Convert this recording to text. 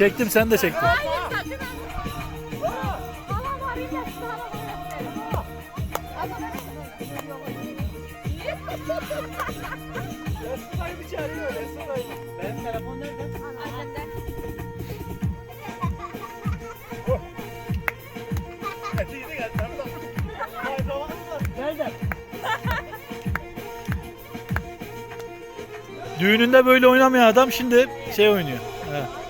Çektim sen de çektin. Düğününde böyle oynamayan adam şimdi şey oynuyor. He.